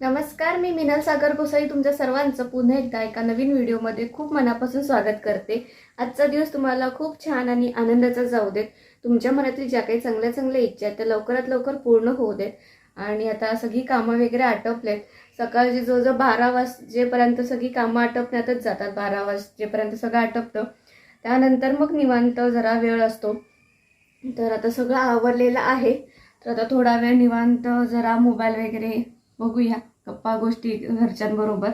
नमस्कार मी मिनल सागर गोसाई तुमच्या सर्वांचं पुन्हा एकदा एका नवीन व्हिडिओमध्ये खूप मनापासून स्वागत करते. आजचा दिवस तुम्हाला खूप छान आणि आनंदाचा जाऊ देत. तुमच्या मनातील ज्या काही चांगल्या चांगल्या इच्छा आहेत त्या लवकरात लवकर पूर्ण होऊ देत. आणि आता सगळी कामं वगैरे आटोपलेत. सकाळची जवळजवळ बारा वाजेपर्यंत सगळी कामं आटपण्यातच जातात. बारा वाजेपर्यंत सगळं आटपतं. त्यानंतर मग निवांत जरा वेळ असतो. तर आता सगळं आवरलेलं आहे. तर आता थोडा वेळ निवांत जरा मोबाईल वगैरे बघूया. गप्पा गोष्टी घरच्यांबरोबर.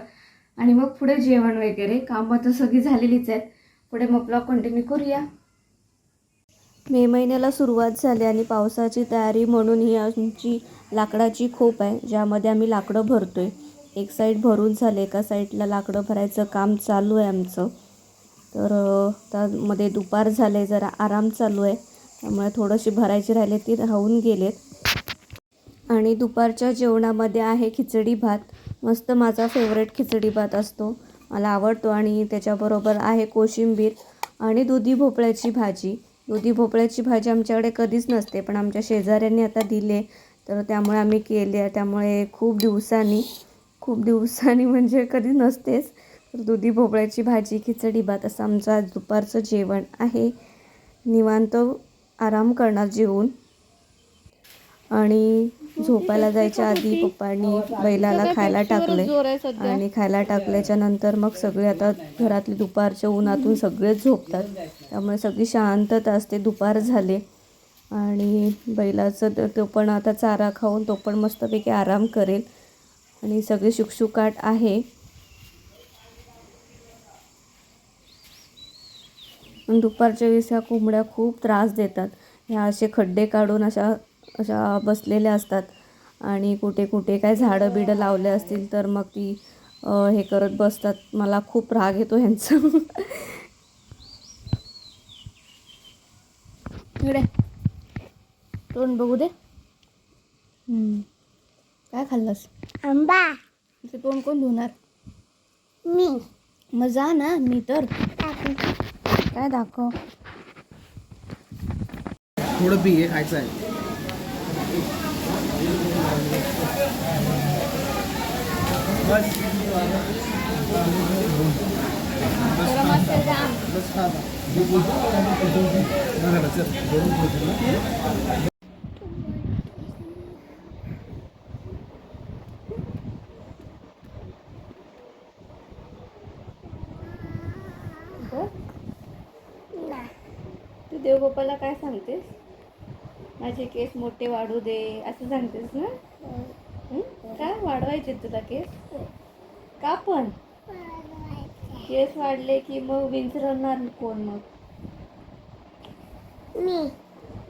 आणि मग पुढे जेवण वगैरे. कामं तर सगळी झालेलीच आहेत. पुढे मग ब्लॉग कंटिन्यू करूया. मे महिन्याला सुरुवात झाली आणि पावसाची तयारी म्हणून ही आमची लाकडाची खोप आहे ज्यामध्ये आम्ही लाकडं भरतोय. एक साईड भरून झाले एका साईडला लाकडं भरायचं काम चालू आहे आमचं. तर त्यामध्ये दुपार झाले जरा आराम चालू आहे. त्यामुळे थोडीशी भरायची राहिले ती राहून गेलेत. आणि दुपारच्या जेवणामध्ये आहे खिचडी भात. मस्त माझा फेवरेट खिचडी भात असतो. मला आवडतो आणि त्याच्याबरोबर आहे कोशिंबीर आणि दुधी भोपळ्याची भाजी. दुधी भोपळ्याची भाजी आमच्याकडे कधीच नसते पण आमच्या शेजाऱ्यांनी आता दिले. तर त्यामुळे आम्ही केले. त्यामुळे खूप दिवसांनी खूप दिवसांनी म्हणजे कधी नसतेच. तर दुधी भोपळ्याची भाजी खिचडी भात असं आमचं आज दुपारचं जेवण आहे. निवांत आराम करणार जेवून. आणि झोपायला जायच्या आधी पप्पांनी बैलाला खायला टाकले आणि खायला टाकल्याच्या नंतर मग सगळे आता घरातले दुपारच्या उन्हातून सगळेच झोपतात. त्यामुळे सगळी शांतता असते दुपार झाले. आणि बैलाचं त- पण आता चारा खाऊन तो पण मस्तपैकी आराम करेल. आणि सगळे शुकशुकाट आहे. दुपारच्या वेळेस ह्या कोंबड्या खूप त्रास देतात. ह्या असे खड्डे काढून अशा अशा बसलेल्या असतात. आणि कुठे कुठे काय झाडं बिडं लावले असतील तर मग ती हे करत बसतात. मला खूप राग येतो ह्यांचं. इकडे. तोंड बघू दे. काय खाल्लंस? आंबा. ते तोंड कोण धुणार? मी. मग जा ना मी तर. काय दाखव? थोडं बी आहे खायचं आहे. तू देवगोपाला काय सांगतेस? माझे केस मोठे वाढू दे असं सांगतेस ना? हं? काय वाढवायचे तुला केस? का पण? केस वाढले की मग विंचरणार कोण मग? मी.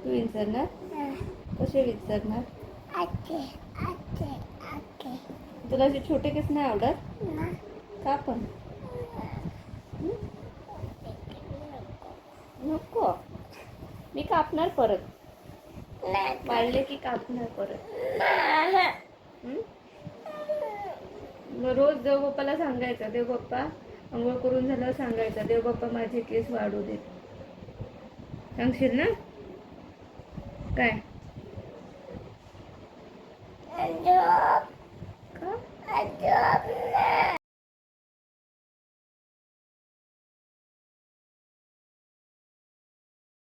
तू विंचरणार? कसे विंचरणार? तुला असे छोटे केस नाही आवडत? का पण? नको. मी कापणार परत. वाढले की कापणार परत. रोज देवबाप्पाला सांगायचं देवबाप्पा अंघोळ करून झाल्यावर सांगायचं देवबाप्पा माझे केस वाढू देत सांगशील ना? काय? का?